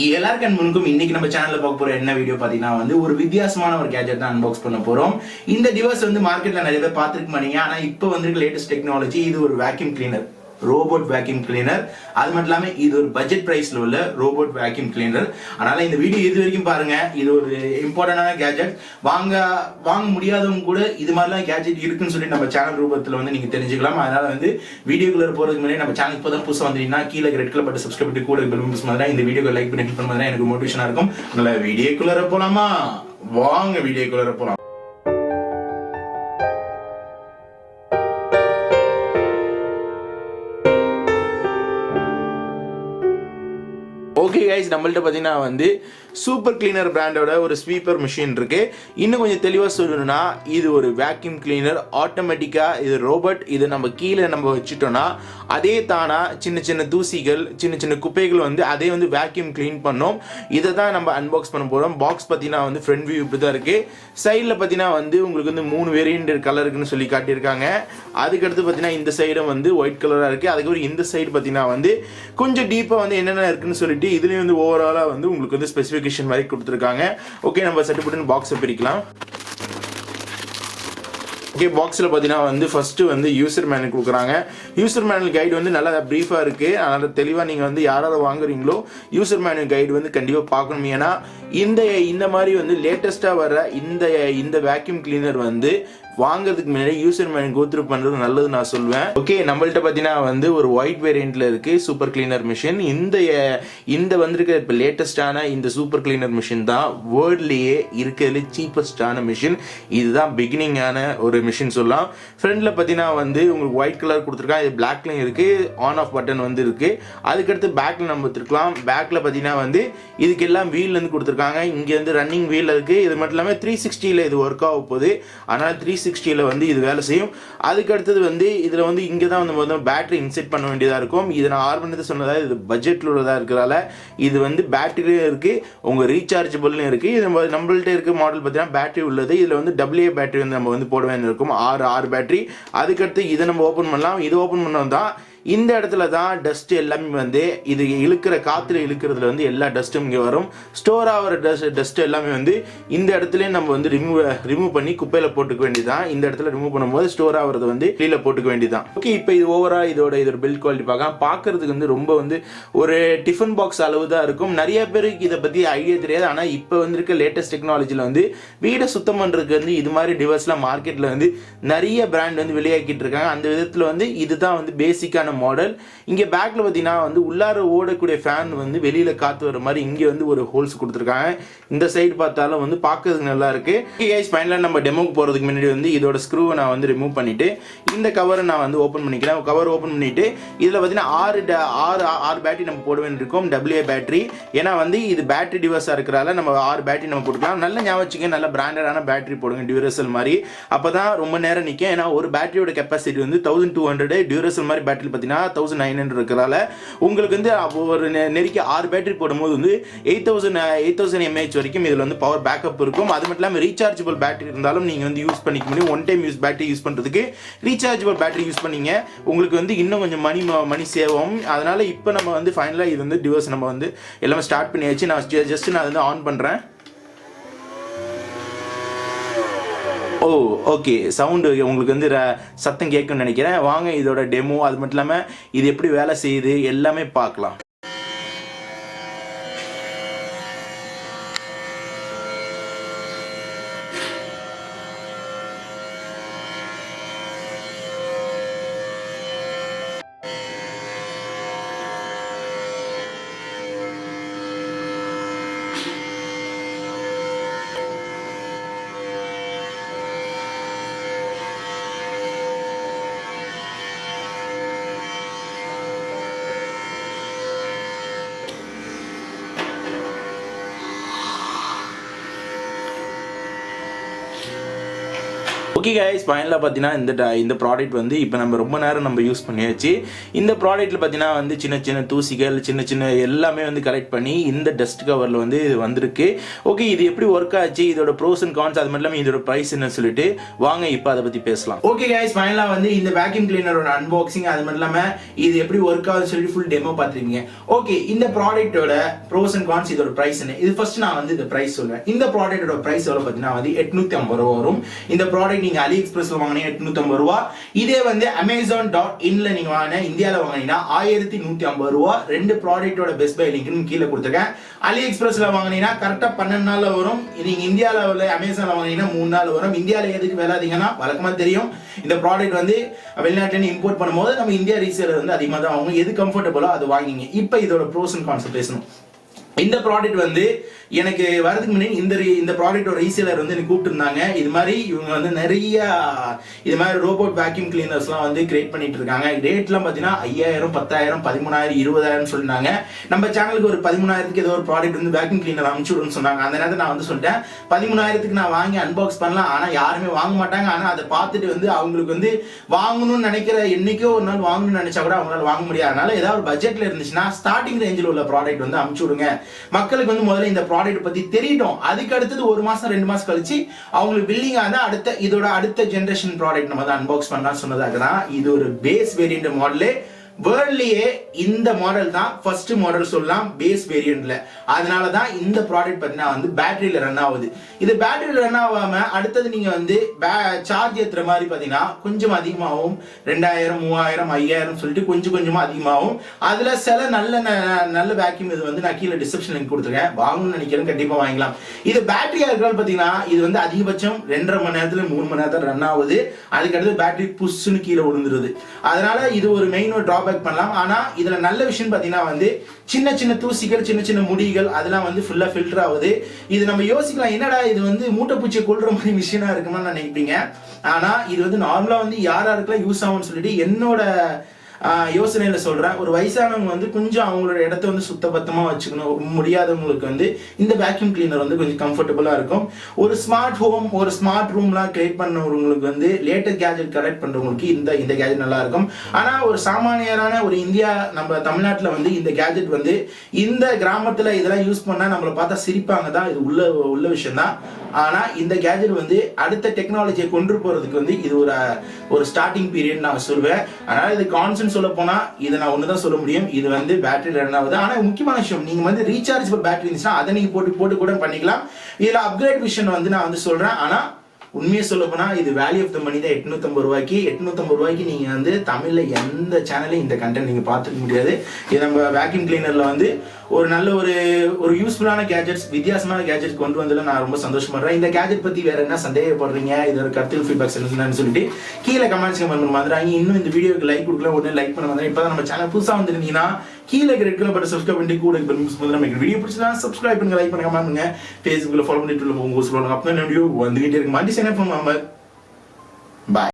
எல்லாருக்கும் முன்னுக்கும் இன்னைக்கு நம்ம சேனல்ல பார்க்க போற என்ன வீடியோ பாத்தீங்கன்னா வந்து ஒரு வித்தியாசமான ஒரு கேஜெட் தான் அன்பாக்ஸ் பண்ண போறோம். இந்த டிவைஸ் வந்து மார்க்கெட்ல நிறைய பேர் பார்த்துருக்க மாட்டீங்க. ஆனா இப்போ வந்து லேட்டஸ்ட் டெக்னாலஜி இது ஒரு vacuum cleaner robot vacuum cleaner அது மட்டும் இல்லாமல் இது ஒரு பட்ஜெட் ப்ரைஸில் உள்ள ரோபோட் வேக்யூம் கிளீனர் அதனால் இந்த வீடியோ இது வரைக்கும் பாருங்க. இது ஒரு இம்பார்ட்டண்டான கேஜெட் வாங்க வாங்க முடியாதவங்க கூட இது மாதிரிலாம் கேஜெட் இருக்குன்னு சொல்லி நம்ம சேனல் ரூபத்தில் வந்து நீங்கள் தெரிஞ்சுக்கலாம். அதனால் வந்து வீடியோக்குள்ள போகிறதுக்கு முன்னாடி நம்ம சேனல் இப்போ தான் புதுசாக வந்தீங்கன்னா கீழே ரெட் கலர் பட்டு சப்ஸ்கிரைப் பண்ணி கூட பெல் மிஸ் மாதிரி இந்த வீடியோக்கு லைக் பண்ணி கிளிக் பண்ணி எனக்கு மோட்டிவேஷனாக இருக்கும். அதனால வீடியோக்குள்ளே போகலாமா வாங்க வீடியோக்குள்ளே போகலாம் ஓகே கைஸ் நம்மள்ட்ட பார்த்தீங்கன்னா வந்து சூப்பர் கிளீனர் பிராண்டோட ஒரு ஸ்வீப்பர் மிஷின் இருக்குது இன்னும் கொஞ்சம் தெளிவாக சொல்லணும்னா இது ஒரு வேக்யூம் கிளீனர் ஆட்டோமேட்டிக்காக இது ரோபோட் இது நம்ம கீழே நம்ம வச்சுட்டோம்னா அதே தானா சின்ன சின்ன தூசிகள் சின்ன சின்ன குப்பைகள் வந்து அதே வந்து வேக்யூம் க்ளீன் பண்ணோம். இதை தான் நம்ம அன்பாக்ஸ் பண்ண போகிறோம் பாக்ஸ் பார்த்தீங்கன்னா வந்து ஃப்ரண்ட் வியூ இப்படி தான் இருக்குது சைடில் பார்த்தீங்கன்னா வந்து உங்களுக்கு வந்து மூணு வேரியன்ட் கலர் இருக்குன்னு சொல்லி காட்டியிருக்காங்க. அதுக்கடுத்து பார்த்தீங்கன்னா இந்த சைடும் வந்து ஒயிட் கலராக இருக்குது அதுக்கப்புறம் இந்த சைடு பார்த்தீங்கன்னா வந்து கொஞ்சம் டீப்பாக வந்து என்னென்ன இருக்குன்னு சொல்லிட்டு இதுலேயும் வந்து ஓவராலாக வந்து உங்களுக்கு வந்து ஸ்பெசிஃபிகேஷன் மாதிரி கொடுத்துருக்காங்க. ஓகே நம்ம செட்டு பாக்ஸை பிரிக்கலாம். ஓகே பாக்ஸில் பார்த்தீங்கன்னா வந்து ஃபஸ்ட்டு வந்து யூசர் மேனுவல் கொடுக்குறாங்க. யூசர் மேனுவல் கைடு வந்து நல்லா ப்ரீஃபாக இருக்குது அதனால் தெளிவாக நீங்கள் வந்து யாராவது வாங்குறீங்களோ யூசர் மேனுவல் கைடு வந்து கண்டிப்பாக பார்க்கணும். ஏன்னா இந்த இந்த மாதிரி வந்து லேட்டஸ்ட்டாக வர இந்த இந்த வேக்யூம் கிளீனர் வந்து வாங்குறதுக்கு முன்னாடி யூசர் மேன் கோத்ரூ பண்ணுறது நல்லது நான் சொல்லுவேன் ஓகே நம்மள்ட்ட பார்த்தீங்கன்னா வந்து ஒரு ஒயிட் வேரியண்ட்டில் இருக்குது சூப்பர் கிளீனர் மிஷின் இந்த இந்த வந்திருக்க இப்போ லேட்டஸ்டான இந்த சூப்பர் கிளீனர் மிஷின் தான் வேர்ல்ட்லேயே இருக்கிறதுல சீப்பஸ்டான மிஷின் இதுதான் பிகினிங்கான ஒரு மிஷின் சொல்லலாம். ஃப்ரண்டில் பார்த்தீங்கன்னா வந்து உங்களுக்கு ஒயிட் கலர் கொடுத்துருக்காங்க இது பிளாக்லையும் இருக்குது ஆன் ஆஃப் பட்டன் வந்து இருக்குது அதுக்கடுத்து பேக்கில் நம்ம வச்சுருக்கலாம். பேக்கில் பார்த்தீங்கன்னா வந்து இதுக்கு எல்லாம் வீல்லேருந்து கொடுத்துருக்காங்க. இங்கே வந்து ரன்னிங் வீல் இருக்குது இது மட்டும் இல்லாமல் த்ரீ சிக்ஸ்டியில் இது ஒர்க் ஆக போகுது. அதனால் த்ரீ சிக்ஸ்டியில் வந்து இது வேலை செய்யும். அதுக்கு அடுத்தது வந்து இதில் வந்து இங்கே தான் வந்து முதல்ல பேட்டரி இன்செட் பண்ண வேண்டியதாக இருக்கும். இது நான் ஆரம்பத்தில் சொன்னதாக இது பட்ஜெட்டில் உள்ளதாக இருக்கிறதால இது வந்து பேட்டரியும் இருக்குது உங்கள் ரீசார்ஜபிள்னு இருக்குது இது நம்ம நம்மள்கிட்ட இருக்க மாடல் பார்த்தீங்கன்னா பேட்டரி உள்ளது. இதில் வந்து டபிள்யூ பேட்டரி வந்து நம்ம வந்து போட வேண்டியிருக்கும் ஆறு ஆறு பேட்டரி அதுக்கடுத்து இதை நம்ம ஓப்பன் பண்ணலாம். இது ஓப்பன் பண்ணோம் தான் இந்த இடத்துல தான் டஸ்ட் எல்லாமே வந்து இது இழுக்கிற காற்றுல இழுக்கிறதுல வந்து எல்லா டஸ்ட்டும் இங்கே வரும். ஸ்டோர் ஆகிற டஸ்ட் டஸ்ட் எல்லாமே வந்து இந்த இடத்துலயே நம்ம வந்து ரிமூவ் ரிமூவ் பண்ணி குப்பையில் போட்டுக்க வேண்டியதான் இந்த இடத்துல ரிமூவ் பண்ணும்போது ஸ்டோர் ஆகிறது வந்து கீழே போட்டுக்க வேண்டியதான் ஓகே இப்போ இது ஓவரால் இதோட இதோட பில்ட் குவாலிட்டி பார்க்கலாம். பார்க்கறதுக்கு வந்து ரொம்ப வந்து ஒரு டிஃபன் பாக்ஸ் அளவு தான் இருக்கும். நிறைய பேருக்கு இதை பற்றி ஐடியா தெரியாது. ஆனால் இப்போ வந்துருக்க லேட்டஸ்ட் டெக்னாலஜியில் வந்து வீடை சுத்தம் பண்ணுறதுக்கு வந்து இது மாதிரி டிவைஸ்லாம் மார்க்கெட்டில் வந்து நிறைய பிராண்ட் வந்து வெளியாக்கிட்டு இருக்காங்க. அந்த விதத்தில் வந்து இதுதான் வந்து பேசிக்கான மாடல் இங்கே பேக்கில் பார்த்தீங்கன்னா வந்து உள்ளார ஓடக்கூடிய ஃபேன் வந்து வெளியில் காற்று வர மாதிரி இங்கே வந்து ஒரு ஹோல்ஸ் கொடுத்துருக்காங்க. இந்த சைடு பார்த்தாலும் வந்து பார்க்கறதுக்கு நல்லா இருக்கு. கைஸ் ஃபைனலாக நம்ம டெமோக்கு போகிறதுக்கு முன்னாடி வந்து இதோட ஸ்க்ரூவை நான் வந்து ரிமூவ் பண்ணிவிட்டு இந்த கவரை நான் வந்து ஓப்பன் பண்ணிக்கிறேன். கவர் ஓப்பன் பண்ணிவிட்டு இதில் பார்த்தீங்கன்னா ஆறு ட- ஆறு ஆறு பேட்டரி நம்ம போட வேண்டியிருக்கும் டபிள்யூஏ பேட்டரி ஏன்னா வந்து இது பேட்டரி டிவர்ஸாக இருக்கிறதால நம்ம ஆறு பேட்டரி நம்ம போட்டுக்கலாம். நல்ல ஞாபகம் நல்ல பிராண்டடான பேட்டரி போடுங்க டியூரசல் மாதிரி. அப்போ தான் ரொம்ப நேரம் நிற்கும் ஏன்னா ஒரு பேட்டரியோட கெப்பாசிட்டி வந்து தௌசண்ட் டூ ஹண்ட்ரட் டியூரசல் மாதிரி பேட்டரி பார்த்தீங்கன்னா தௌசண்ட் நைன் ஹண்ட்ரட் இருக்கிறதால உங்களுக்கு வந்து ஒரு நெருக்கி ஆறு பேட்டரி போடும்போது வந்து eight thousand eight thousand mAh வரைக்கும் இதில் வந்து பவர் பேக்கப் இருக்கும். அது மட்டும் இல்லாமல் ரீசார்ஜபிள் பேட்டரி இருந்தாலும் நீங்கள் வந்து யூஸ் பண்ணிக்க முடியும். One time use battery use பண்ணுறதுக்கு ரீசார்ஜபிள் பேட்டரி யூஸ் பண்ணிங்க. உங்களுக்கு வந்து இன்னும் கொஞ்சம் மணி ம- மணி சேவ் ஆகும். இப்போ நம்ம வந்து ஃபைனலாக இது வந்து டிவர்ஸ் நம்ம வந்து எல்லாமே ஸ்டார்ட் பண்ணியாச்சு. நான் ஜஸ்ட் நான் வந்து ஆன் பண்ணுறேன் ஓ ஓகே சவுண்டு உங்களுக்கு வந்து ர- சத்தம் கேட்கும்னு நினைக்கிறேன். வாங்க இதோட டெமோ அது மட்டும் இல்லாமல் இது எப்படி வேலை செய்யுது? எல்லாமே பார்க்கலாம். ஓகே கைஸ் ஃபைனலாக பார்த்தீங்கன்னா இந்த ட- இந்த ப்ராடக்ட் வந்து இப்போ நம்ம ரொம்ப நேரம் நம்ம யூஸ் பண்ணியாச்சு. இந்த ப்ராடக்ட்டில் பார்த்தீங்கன்னா வந்து சின்ன சின்ன தூசிகள் சின்ன சின்ன எல்லாமே வந்து கலெக்ட் பண்ணி இந்த டஸ்ட் கவரில் வந்து இது வந்திருக்கு. ஓகே இது எப்படி ஒர்க் ஆச்சு? இதோட ப்ரோஸ் அண்ட் கான்ஸ் அது மட்டும் இல்லாமல் இதோட ப்ரைஸ் என்ன சொல்லிட்டு வாங்க இப்போ அதை பற்றி பேசலாம். ஓகே கைஸ் ஃபைனலாக வந்து இந்த வேக்யூம் கிளீனரோட அன்பாக்சிங் அது மட்டும் இல்லாமல் இது எப்படி ஒர்க் ஆகுதுன்னு சொல்லிட்டு ஃபுல் டெமோ பார்த்துருக்கீங்க ஓகே இந்த ப்ராடக்ட்டோட ப்ரோஸ் அண்ட் கான்ஸ் இதோட ப்ரைஸ் என்ன? இது ஃபர்ஸ்ட் நான் வந்து இந்த ப்ரைஸ் சொல்கிறேன் இந்த ப்ராடக்ட்டோட ப்ரைஸ் எவ்வளோ பார்த்தீங்கன்னா வந்து எட்நூற்றி ஐம்பது ரூபா வரும். இந்த ப்ராடக்ட் நீங்க அலி எக்ஸ்பிரஸ்ல வாங்கினீங்க எட்நூத்தி ஐம்பது ரூபா. இதே வந்து அமேசான் டாட் இன்ல நீங்க வாங்கின இந்தியாவில் வாங்கினீங்கன்னா ஆயிரத்தி நூத்தி ஐம்பது ரூபா. ரெண்டு ப்ராடக்ட்டோட பெஸ்ட் பை லிங்க்னு கீழே கொடுத்துருக்கேன். அலி எக்ஸ்பிரஸ்ல வாங்கினீங்கன்னா கரெக்டா பன்னெண்டு நாள்ல வரும். நீங்க இந்தியாவில் உள்ள அமேசான்ல வாங்கினீங்கன்னா மூணு நாள் வரும். இந்தியாவில் எதுக்கு விளாதீங்கன்னா வழக்கமா தெரியும். இந்த ப்ராடக்ட் வந்து வெளிநாட்டுல இம்போர்ட் பண்ணும்போது நம்ம இந்தியா ரீசேலர் வந்து அதிகமாக தான் வாங்குவோம் எது கம்ஃபர்டபுளோ அது வாங்கிங்க. இப்போ இதோட ப்ரோஸ் அண்ட் கான்செப்ட் பேசணும். இந்த ப்ராடக்ட் வந்து எனக்கு வரதுக்கு முன்னாடி இந்த re- இந்த ப்ராடக்டோட ரீசேலர் வந்து எனக்கு கூப்பிட்டுருந்தாங்க. இது மாதிரி இவங்க வந்து நிறைய இது மாதிரி ரோபோட் வேக்யூம் கிளீனர்ஸ்லாம் வந்து கிரியேட் பண்ணிட்டு இருக்காங்க. ரேட்லாம் பார்த்தீங்கன்னா ஐயாயிரம் பத்தாயிரம் பதிமூணாயிரம் இருபதாயிரம் சொன்னாங்க நம்ம சேனலுக்கு ஒரு பதிமூணாயிரத்துக்கு ஏதோ ஒரு ப்ராடக்ட் வந்து வேக்யூம் கிளீனர் அனுப்பிச்சு விடுன்னு சொன்னாங்க. அந்த நேரத்தில் நான் வந்து சொல்லிட்டேன் பதிமூணாயிரத்துக்கு நான் வாங்கி அன்பாக்ஸ் பண்ணலாம். ஆனால் யாருமே வாங்க மாட்டாங்க. ஆனால் அதை பார்த்துட்டு வந்து அவங்களுக்கு வந்து வாங்கணும்னு நினைக்கிற என்னைக்கோ ஒரு நாள் வாங்கணும்னு நினைச்சா கூட அவங்களால வாங்க முடியாது. அதனால ஏதாவது ஒரு பட்ஜெட்ல இருந்துச்சுன்னா ஸ்டார்டிங் ரேஞ்சில் உள்ள ப்ராடக்ட் வந்து அமுச்சு விடுங்க. மக்களுக்கு வந்து முதல்ல இந்த ப்ராடக்ட் பத்தி தெரியட்டும். அதுக்கு அடுத்தது ஒரு மாசம் ரெண்டு மாசம் கழிச்சு அவங்களுக்கு பில்லிங் ஆனா அடுத்த இதோட அடுத்த ஜென்ரேஷன் ப்ராடக்ட் நம்ம தான் அன்பாக்ஸ் பண்ணலாம் சொன்னதாக தான் இது ஒரு பேஸ் வேரியன்ட் மாடலே வேர்ல்ட்லயே இந்த மாடல் தான் ஃபர்ஸ்ட் மாடல் சொல்லலாம் பேஸ் வேரியன்ட்ல அதனால தான் இந்த ப்ராடக்ட் பார்த்தீங்கன்னா வந்து பேட்டரியில ரன் ஆகுது. இது பேட்டரியில ரன் ஆகாம அடுத்தது நீங்க வந்து சார்ஜ் ஏத்துற மாதிரி பார்த்தீங்கன்னா கொஞ்சம் அதிகமாகவும் ரெண்டாயிரம் மூவாயிரம் ஐயாயிரம் சொல்லிட்டு கொஞ்சம் கொஞ்சமா அதிகமாகும் அதுல சில நல்ல ந- நல்ல வேக்யூம் இது வந்து நான் கீழே டிஸ்கிரிப்ஷன் லிங்க் கொடுத்துருக்கேன். வாங்கணும்னு நினைக்கிறேன் கண்டிப்பா வாங்கிக்கலாம். இது பேட்டரியா இருக்கிறது பார்த்தீங்கன்னா இது வந்து அதிகபட்சம் ரெண்டரை மணி நேரத்துல மூணு மணி நேரத்தில் ரன் ஆகுது. அதுக்கடுத்து பேட்டரி புஷ்ஷுன்னு கீழே விழுந்துருது. அதனால இது ஒரு மெயின் ஒரு ட்ராபேக் பண்ணலாம். ஆனா இதுல நல்ல விஷயம் பாத்தீங்கன்னா வந்து சின்ன சின்ன தூசிகள் சின்ன சின்ன முடிகள் அதெல்லாம் வந்து ஃபுல்லா ஃபில்டர் ஆகுது. இது நம்ம யோசிக்கலாம் என்னடா இது வந்து மூட்டைப்பூச்சி கொள்ற மாதிரி விஷயமா இருக்குமான்னு நினைப்பீங்க. ஆனா இது வந்து நார்மலா வந்து யார் யூஸ் ஆகும்னு சொல்லிட்டு என்னோட யோசனையில் சொல்கிறேன் ஒரு வயசானவங்க வந்து கொஞ்சம் அவங்களோட இடத்த வந்து சுத்தபத்தமாக வச்சுக்கணும். முடியாதவங்களுக்கு வந்து இந்த வேக்யூம் கிளீனர் வந்து கொஞ்சம் கம்ஃபர்டபுளாக இருக்கும். ஒரு ஸ்மார்ட் ஹோம் ஒரு ஸ்மார்ட் ரூம்லாம் கிரியேட் பண்ணவங்களுக்கு வந்து லேட்டஸ்ட் கேஜெட் கலெக்ட் பண்ணுறவங்களுக்கு இந்த இந்த கேஜெட் நல்லாயிருக்கும் ஆனால் ஒரு சாமானியரான ஒரு இந்தியா நம்ம தமிழ்நாட்டில் வந்து இந்த கேஜெட் வந்து இந்த கிராமத்தில் இதெல்லாம் யூஸ் பண்ணால் நம்மளை பார்த்தா சிரிப்பாங்க தான். இது உள்ள உள்ள விஷயம் தான் ஆனால் இந்த கேஜெட் வந்து அடுத்த டெக்னாலஜியை கொண்டு போகிறதுக்கு வந்து இது ஒரு ஒரு ஸ்டார்டிங் பீரியட் நான் சொல்லுவேன் அதனால் இது கான்சென்ட் சொல்ல போனால் இதை நான் ஒன்று தான் சொல்ல முடியும். இது வந்து பேட்டரி ரன் ஆகுது. ஆனால் முக்கியமான விஷயம் நீங்கள் வந்து ரீசார்ஜபிள் பேட்டரி இருந்துச்சுன்னா அதை நீங்கள் போட்டு போட்டு கூட பண்ணிக்கலாம். இதில் அப்கிரேட் விஷயம் வந்து நான் வந்து சொல்கிறேன் ஆனால் உண்மையை சொல்ல போனால் இது வேல்யூ ஆஃப் த மணி தான் எட்நூத்தம்பது ரூபாய்க்கு. எட்நூத்தம்பது ரூபாய்க்கு நீங்கள் வந்து தமிழில் எந்த சேனலையும் இந்த கண்டென்ட் நீங்கள் பார்த்துக்க முடியாது. இது நம்ம வேக்யூம் கிளீனரில் வந்து ஒரு நல்ல ஒரு ஒரு யூஸ்ஃபுல்லான கேஜெட்ஸ் வித்தியாசமான கேஜெட் கொண்டு வந்ததில் நான் ரொம்ப சந்தோஷப்படுறேன். இந்த கேஜெட் பற்றி வேற என்ன சந்தேகப்படுறீங்க? இதோட கருத்து ஃபீட்பேக்ஸ் என்னன்னு சொல்லிட்டு கீழே கமெண்ட்ஸ் கமெண்ட் வந்துறாங்க இன்னும் இந்த வீடியோக்கு லைக் கொடுக்கல உடனே லைக் பண்ண வந்தேன் இப்போ நம்ம சேனல் புதுசாக வந்துருந்தீங்கன்னா கீழே ரெட் கலர் பட்டன் சப்ஸ்கிரைப் பண்ணி கூட வந்து நம்ம வீடியோ பிடிச்சா சப்ஸ்கிரைப் பண்ணுங்க லைக் பண்ணுங்க மாமுங்க ஃபேஸ்புக்கில் ஃபாலோ பண்ணிட்டு உள்ள உங்க சொல்லுவாங்க அப்போ வீடியோ வந்துகிட்டே இருக்கு மாட்டி சேனல் பண்ணுவாங்க பாய்